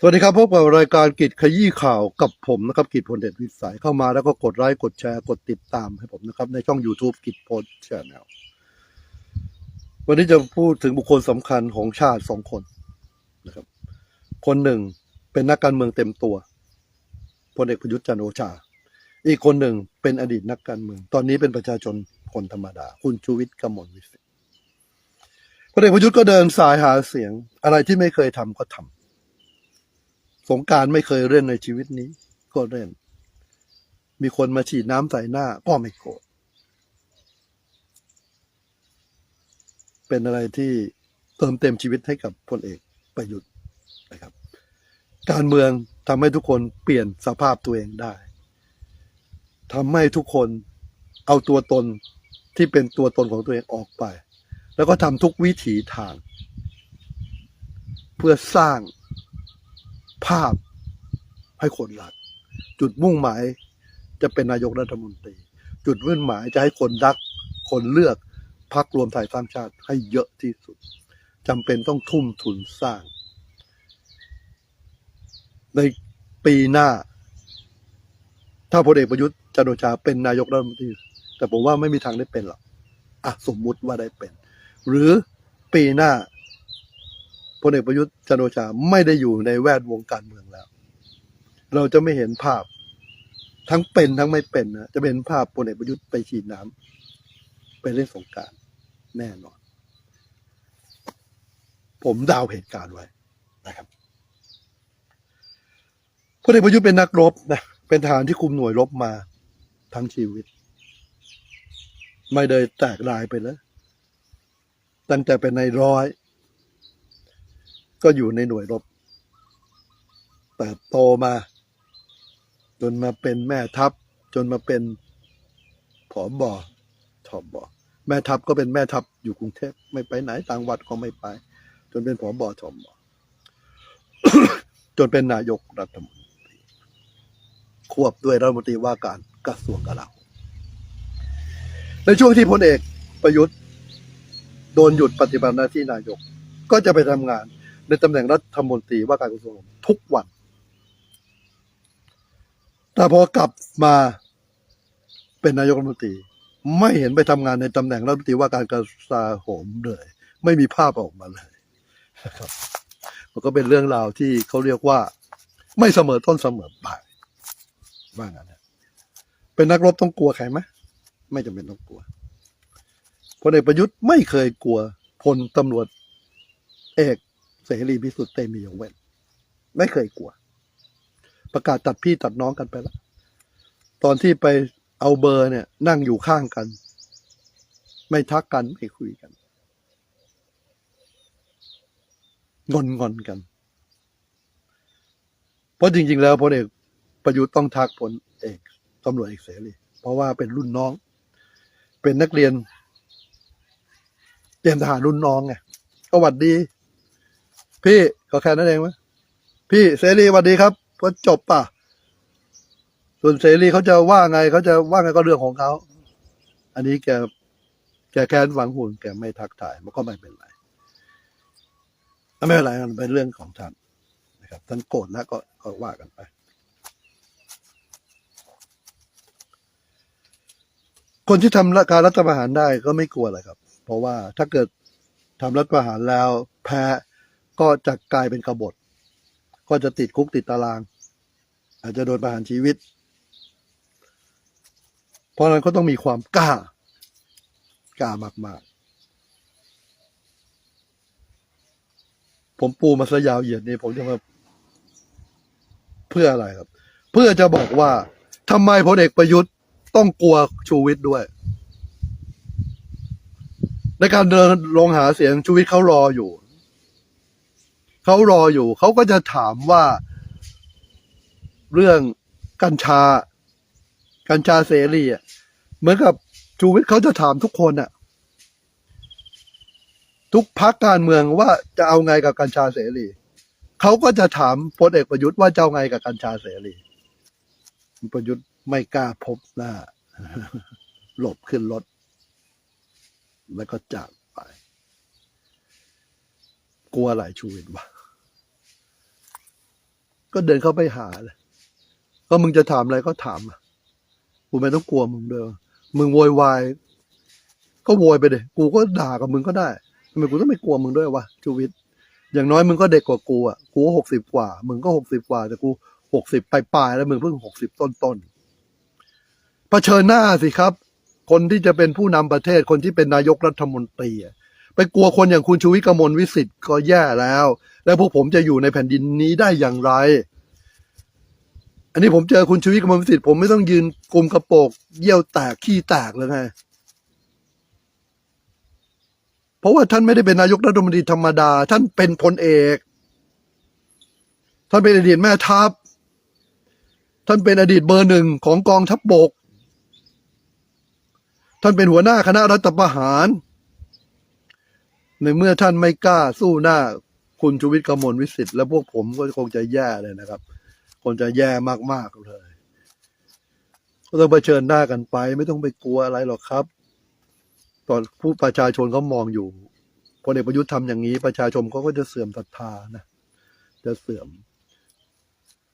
สวัสดีครับพบกับรายการกิจขยี้ข่าวกับผมนะครับกิจพลเดชวิสัยเข้ามาแล้วก็กดไลค์กดแชร์กดติดตามให้ผมนะครับ ในช่อง YouTube กิจพลชแนลวันนี้จะพูดถึงบุคคลสำคัญของชาติสองคนนะครับ คนหนึ่งเป็นนักการเมืองเต็มตัวพลเอกประยุทธ์จันโอชา อีกคนหนึ่งเป็นอดีตนักการเมือง ตอนนี้เป็นประชาชนคนธรรมดา คุณชูวิทย์กมลวิสิทธิ์พลเอกประยุทธ์ก็เดินสายหาเสียงอะไรที่ไม่เคยทำก็ทำ สงการไม่เคยเล่นในชีวิตนี้ ก็เล่น มีคนมาฉีดน้ำใส่หน้า ก็ไม่โกรธเป็นอะไรที่เติมเต็มชีวิตให้กับพลเอกประยุทธ์นะครับ การเมืองทำให้ทุกคนเปลี่ยนสภาพตัวเองได้ทำให้ทุกคนเอาตัวตนที่เป็นตัวตนของตัวเองออกไป แล้วก็ทำทุกวิถีทาง เพื่อสร้าง ภาพให้คนรัก จุดมุ่งหมายจะเป็นนายกรัฐมนตรี จุดมุ่งหมายจะให้คนรัก คนเลือกพักรวมไทยสร้างชาติให้เยอะที่สุดจำเป็นต้องทุ่มทุนสร้าง ในปีหน้า ถ้าพลเอกประยุทธ์จันโอชาเป็นนายกรัฐมนตรี แต่ผมว่าไม่มีทางได้เป็นหรอกอะสมมุติว่าได้เป็น หรือปีหน้า พลเอกประยุทธ์จันโอชาไม่ได้อยู่ในแวดวงการเมืองแล้ว เราจะไม่เห็นภาพทั้งเป็นทั้งไม่เป็นนะจะเป็นภาพพลเอกประยุทธ์ไปฉีดน้ำไปเล่นสงการแน่นอน ผมดาวเหตุการณ์ไว้นะครับพลเอกประยุทธ์เป็นนักรบนะเป็นทหารที่คุมหน่วยรบมาทั้งชีวิต ไม่ได้แตกลายไปแล้วตั้งแต่เป็นในายร้อย ก็อยู่ในหน่วยรบแต่โตมา จนมาเป็นแม่ทัพ จนมาเป็นผอบอทอบบอแม่ทัพก็เป็นแม่ทัพอยู่กรุงเทพไม่ไปไหนต่างวัดก็ไม่ไป จนเป็นผอบอทอบบอจนเป็นนายกรัฐมนตรีควบด้วยรัฐมนตรีว่าการกระทรวงกลาโหมในช่วงที่พลเอกประยุทธ์ โดนหยุดปฏิบัติหน้าที่นายก ก็จะไปทำงาน ในตำแหน่งรัฐมนตรีว่าการกระทรวงทุกวัน แต่พอกลับมาเป็นนายกรัฐมนตรี ไม่เห็นไปทำงานในตำแหน่งรัฐมนตรีว่าการกระทรวงโหมเลย ไม่มีภาพออกมาเลยนะครับมันก็เป็นเรื่องราวที่เขาเรียกว่า ไม่เสมอต้นเสมอปลายว่างั้นะเป็นนักรบต้องกลัวใครไหมไม่จำเป็นต้องกลัวพลเอกประยุทธ์ไม่เคยกลัวพลตำรวจเอก เสรีพิสุทธิ์เตมียงเว้นไม่เคยกลัว ประกาศตัดพี่ตัดน้องกันไปแล้วตอนที่ไปเอาเบอร์เนี่ย นั่งอยู่ข้างกัน ไม่ทักกันไม่คุยกันงอนงอนกัน เพราะจริง ๆ แล้วพลเอกประยุทธ์ต้องทักพลเอกตำรวจเอกเสรีเพราะว่าเป็นรุ่นน้อง เป็นนักเรียนเตรียมทหารรุ่นน้องไงก็หวัดดี พี่ก็แค่นั้นเองมั้ยพี่เสรีหวัดดีครับก็จบป่ะ ส่วนเสรีเขาจะว่าไงเขาจะว่าไงก็เรื่องของเขา อันนี้แกแกแค้นหวังหุ่นแกไม่ทักทายมันก็ไม่เป็นไรไม่เป็นไรมันเป็นเรื่องของท่านนะครับท่านโกรธแล้วก็ก็ว่ากันไป คนที่ทำการรัฐประหารได้ก็ไม่กลัวอะไรครับ เพราะว่าถ้าเกิดทำรัฐประหารแล้วแพ้ ก็จะกลายเป็นกบฏ ก็จะติดคุกติดตาราง อาจจะโดนประหารชีวิต เพราะนั้นก็ต้องมีความกล้ากล้ามากๆ ผมปูมาซะยาวเหยียดนี่ผมจะมาเพื่ออะไรครับ เพื่อจะบอกว่าทำไมพลเอกประยุทธ์ต้องกลัวชูวิทย์ด้วย ในการเดินลงหาเสียงชูวิทย์เขารออยู่ เขารออยู่ เขาก็จะถามว่า เรื่องกัญชา กัญชาเสรีอะเหมือนกับชูวิทย์เขาจะถามทุกคนอะ ทุกพักการเมืองว่าจะเอาไงกับกัญชาเสรีเขาก็จะถามพลเอกประยุทธ์ว่าจะเอาไงกับกัญชาเสรีประยุทธ์ไม่กล้าพบหน้า หลบขึ้นรถ แล้วก็จาก กลัวอะไรชูวิทย์วะก็เดินเข้าไปหาเลย ก็มึงจะถามอะไรก็ถามอะกูไม่ต้องกลัวมึงเด้อมึงโวยวาย ก็โวยไปเลยกูก็ด่ากับมึงก็ได้ทำไมกูต้องไม่กลัวมึงด้วยวะชูวิทย์อย่างน้อยมึงก็เด็กกว่ากูอะ กูหกสิบกว่า มึงก็หกสิบกว่า แต่กูหกสิบปลายๆแล้วมึงเพิ่งหกสิบต้นๆเผชิญหน้าสิครับ คนที่จะเป็นผู้นำประเทศ คนที่เป็นนายกรัฐมนตรีอะ ไปกลัวคนอย่างคุณชูวิทย์กมลวิสิทธิ์ก็แย่แล้ว แล้วพวกผมจะอยู่ในแผ่นดินนี้ได้อย่างไร อันนี้ผมเจอคุณชูวิทย์กมลวิสิทธิ์ผมไม่ต้องยืนกลุมกระโปรงเยี่ยวแตกขี้แตกเลยไงเพราะว่าท่านไม่ได้เป็นนายกรัฐมนตรีธรรมดา ท่านเป็นพลเอก ท่านเป็นอดีตแม่ทัพ ท่านเป็นอดีตเบอร์หนึ่งของกองทัพบบก ท่านเป็นหัวหน้าคณะรัฐประหาร ในเมื่อท่านไม่กล้าสู้หน้าคุณชูวิทย์กมลวิสิทธิ์และพวกผมก็คงจะแย่เลยนะครับ คงจะแย่มากๆเลย ก็ต้องเผชิญหน้ากันไป ไม่ต้องไปกลัวอะไรหรอกครับ ตอนผู้ประชาชนเขามองอยู่พลเอกประยุทธ์ทำอย่างนี้ ประชาชนเขาก็จะเสื่อมศรัทธานะจะเสื่อม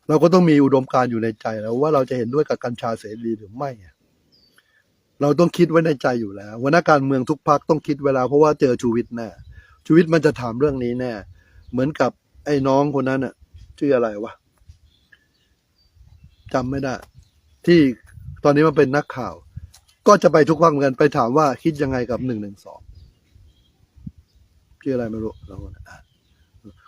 เราก็ต้องมีอุดมการณ์อยู่ในใจแล้วว่าเราจะเห็นด้วยกับกัญชาเสรีหรือไม่ เราต้องคิดไว้ในใจอยู่แล้วว่านักการเมืองทุกพักต้องคิดเวลาเพราะว่าเจอชูวิทย์แน่ชูวิทย์มันจะถามเรื่องนี้แน่เหมือนกับไอ้น้องคนนั้นน่ะชื่ออะไรวะจำไม่ได้ ที่ตอนนี้มันเป็นนักข่าว ก็จะไปทุกพักเหมือนกันไปถามว่าคิดยังไงกับหนึ่งหนึ่งสองชื่ออะไรไม่รู้เราก็อะ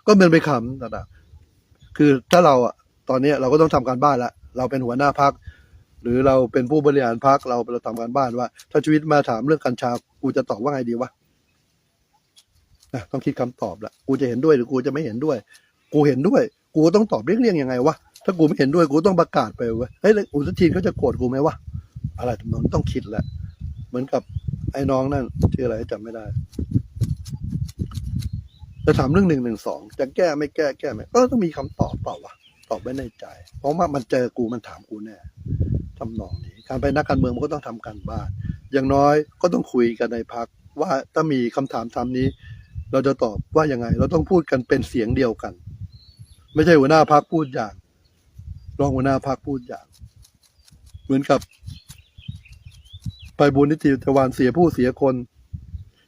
ก็เป็นไปขำต่างๆคือถ้าเราอะตอนนี้เราก็ต้องทำการบ้านละเราเป็นหัวหน้าพัก รือเราเป็นผู้บริหารพักเราเราทำการบ้านว่า ถ้าชีวิตมาถามเรื่องกัญชากูจะตอบว่าไงดีวะนะต้องคิดคำตอบละกูจะเห็นด้วยหรือกูจะไม่เห็นด้วย กูเห็นด้วย กูต้องตอบเลี่ยงๆยังไงวะถ้ากูไม่เห็นด้วยกูต้องประกาศไปว้ยเฮ้ยอุตทีนเขาจะโกรธกูไหมวะอะไรทำนองนั้นต้องคิดแหละ เหมือนกับไอ้น้องนั่นชื่ออะไรจำไม่ได้จะถามเรื่องหนึ่งหนึ่งสองจะแก้ไม่แก้แก้ไหมก็ต้องมีคำตอบเปล่าวะตอบไว้ในใจ เพราะว่ามันเจอกูมันถามกูแน่ ทำนองนี้ การไปนักการเมืองมันก็ต้องทำการบ้าน อย่างน้อยก็ต้องคุยกันในพักว่าถ้ามีคำถามทำนี้ เราจะตอบว่ายังไง เราต้องพูดกันเป็นเสียงเดียวกัน ไม่ใช่หัวหน้าพักพูดอย่าง รองหัวหน้าพักพูดอย่าง เหมือนกับ ไปบุญนิติตะวันเสียผู้เสียคน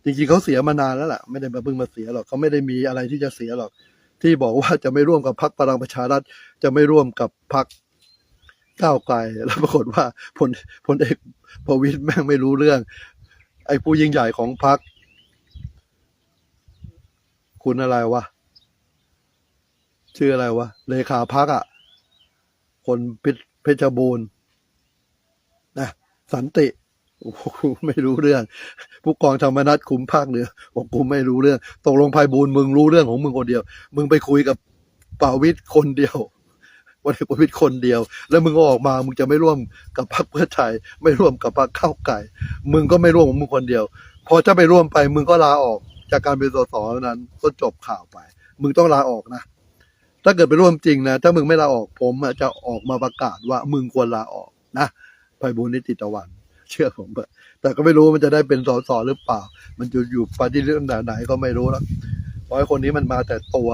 จริงๆเขาเสียมานานแล้วล่ะ ไม่ได้มาเพิ่งมาเสียหรอกเขาไม่ได้มีอะไรที่จะเสียหรอก ที่บอกว่าจะไม่ร่วมกับพรรคพลังประชารัฐจะไม่ร่วมกับพรรค ก้าวไกลแล้วปรากฏว่าพลพลเอกประวิตยแม่งไม่รู้เรื่อง ไอ้ผู้ยิ่งใหญ่ของพรรคคุณอะไรวะชื่ออะไรวะเลขาพรรคอะ คนเพชรเพชรบูรณ์นะสันติโอ้ไม่รู้เรื่อง ผู้กองธรรมนัฐคุมภาคเหนือบอกกูไม่รู้เรื่องตกลงภัยบูลย์มึงรู้เรื่องของมึงคนเดียว มึงไปคุยกับป่าวิทย์คนเดียว วันเอกประวิทย์คนเดียว แล้วมึงก็ออกมามึงจะไม่ร่วมกับพรรคเพื่อไทย ไม่ร่วมกับพรรคข้าวไก่ มึงก็ไม่ร่วมของมึงคนเดียว พอจะไปร่วมไปมึงก็ลาออกจากการเป็นสสนั้นก็จบข่าวไป มึงต้องลาออกนะ ถ้าเกิดไปร่วมจริงนะ ถ้ามึงไม่ลาออกผมจะออกมาประกาศว่ามึงควรลาออกนะภัยบูลย์นิติตะวันเชื่อผมเถอะแต่ก็ไม่รู้ว่ามันจะได้เป็นสสหรือเปล่า มันจะอยู่ปาร์ตี้ลิสต์ไหนก็ไม่รู้แล้ว ราะไอ้คนนี้มันมาแต่ตัว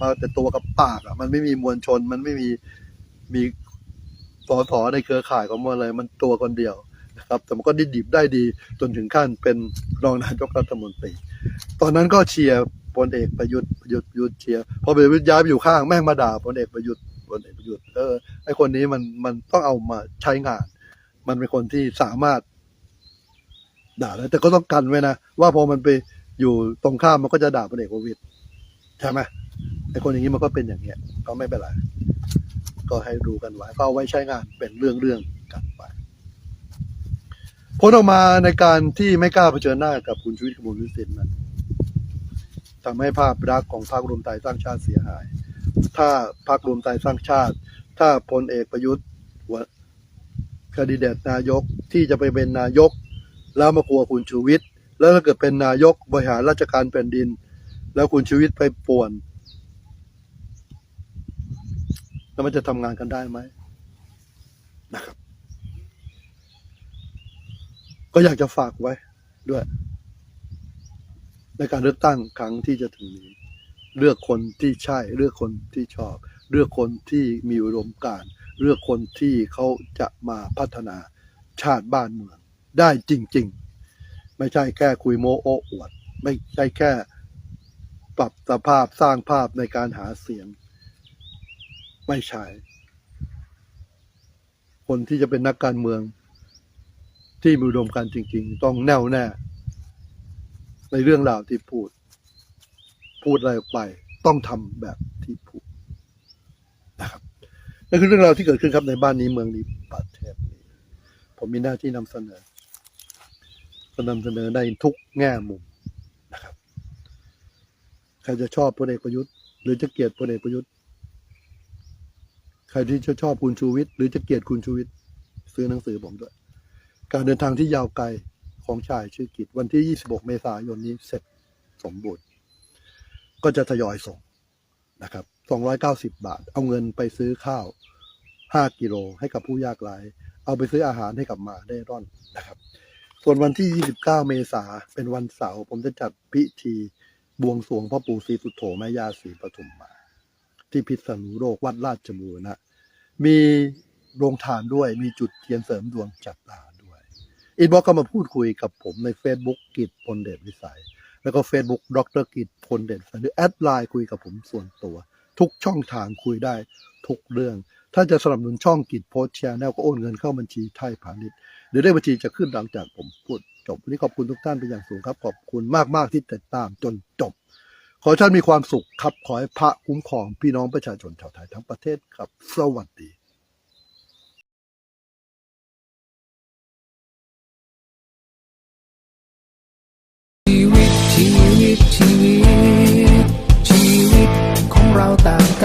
มาแต่ตัวกับปากอะ มันไม่มีมวลชน มันไม่มีมีสอสในเครือข่ายของมันเลยมันตัวคนเดียวนะครับ แต่มันก็ดิบดิบได้ดีจนถึงขั้นเป็นรองนายกรัฐมนตรี ตอนนั้นก็เชียร์พลเอกประยุทธ์ประยุทธ์ประยุทธ์เชียร์พอประยุทธ์ย้ายไปอยู่ข้างแม่งมาด่าพลเอกประยุทธ์พลเอกประยุทธ์เออไอคนนี้มันมันต้องเอามาใช้งาน มันเป็นคนที่สามารถด่าแล้วแต่ก็ต้องกันไว้นะว่าพอมันไป อยู่ตรงข้ามมันก็จะด่าพลเอกประวิตยใช่ไหมไอคนอย่างนี้มันก็เป็นอย่างเงี้ยก็ไม่เป็นไรก็ให้ดูกันไว้ก็เอาไว้ใช้งานเป็นเรื่องเรื่องๆกันไปผลออกมาในการที่ไม่กล้าเผชิญหน้ากับคุณชูวิทย์กมลวิสิทธิ์นั้นทำให้ภาพลักของพรรครวมไทยสร้างชาติเสียหาย ถ้าพรรครวมไทยสร้างชาติ ถ้าพลเอกประยุทธ์หัวคดีเดตนายกที่จะไปเป็นนายก แล้วมากลัวคุณชูวิทย์ แล้วถ้าเกิดเป็นนายกบริหารราชการแผ่นดิน แล้วคุณชูวิทย์ไปป่วน แล้วมันจะทำงานกันได้ไหมนะครับ ก็อยากจะฝากไว้ด้วย ในการเลือกตั้งครั้งที่จะถึงนี้ เลือกคนที่ใช่ เลือกคนที่ชอบ เลือกคนที่มีอุดมการเลือกคนที่เขาจะมาพัฒนาชาติบ้านเมือง ได้จริง ๆ ไม่ใช่แค่คุยโมโอ้อวด ไม่ใช่แค่ปรับสภาพสร้างภาพในการหาเสียง ไม่ใช่ คนที่จะเป็นนักการเมือง ที่มีอุดมการจริง ๆ ต้องแน่วแน่ ในเรื่องราวที่พูด พูดอะไรออกไป ต้องทำแบบที่พูดนะครับนั่นคือเรื่องราวที่เกิดขึ้นครับในบ้านนี้เมืองนี้ประเทศนี้ ผมมีหน้าที่นำเสนอ ก็นำเสนอได้ทุกแง่มุมนะครับ ใครจะชอบพลเอกประยุทธ์ หรือจะเกลียดพลเอกประยุทธ์ ใครที่จะชอบคุณชูวิทย์หรือจะเกลียดคุณชูวิทย์ซื้อหนังสือผมด้วย การเดินทางที่ยาวไกลของชายชื่อกิจวันที่ 26 เมษายนนี้เสร็จสมบูรณ์ ก็จะทยอยส่งนะครับ 290 บาท เอาเงินไปซื้อข้าว 5 กิโลให้กับผู้ยากไร้ เอาไปซื้ออาหารให้กับหมาได้ร่อนนะครับ ส่วนวันที่ 29 เมษาเป็นวันเสาร์ผมจะจัดพิธีบวงสรวงพ่อปู่ศรีสุโธแม่ย่าศรีปทุมมา ที่พิษณุโลกวัดราชบูรณะ มีโรงทานด้วยมีจุดเทียนเสริมดวงจัดตาด้วยอินบ็อกก็มาพูดคุยกับผมใน Facebook กิจพลเดชวิสัย แล้วก็ Facebook ดรกิจพลเดชวิสัยหรือแอดไลน์คุยกับผมส่วนตัว ทุกช่องทางคุยได้ทุกเรื่อง ถ้าจะสนับสนุนช่องกิจโพสแชร์แนลก็โอนเงินเข้าบัญชีไทยพาณิชย์ เดี๋ยวได้บัญชีจะขึ้นหลังจากผมพูดจบวันนี้ขอบคุณทุกท่านเป็นอย่างสูงครับ ขอบคุณมากๆที่ติดตามจนจบ ขอท่านมีความสุขครับ ขอให้พระคุ้มครองพี่น้องประชาชนชาวไทยทั้งประเทศครับสวัสดีชีวิตชีวิตชีวิต ชีวิตของเราต่าง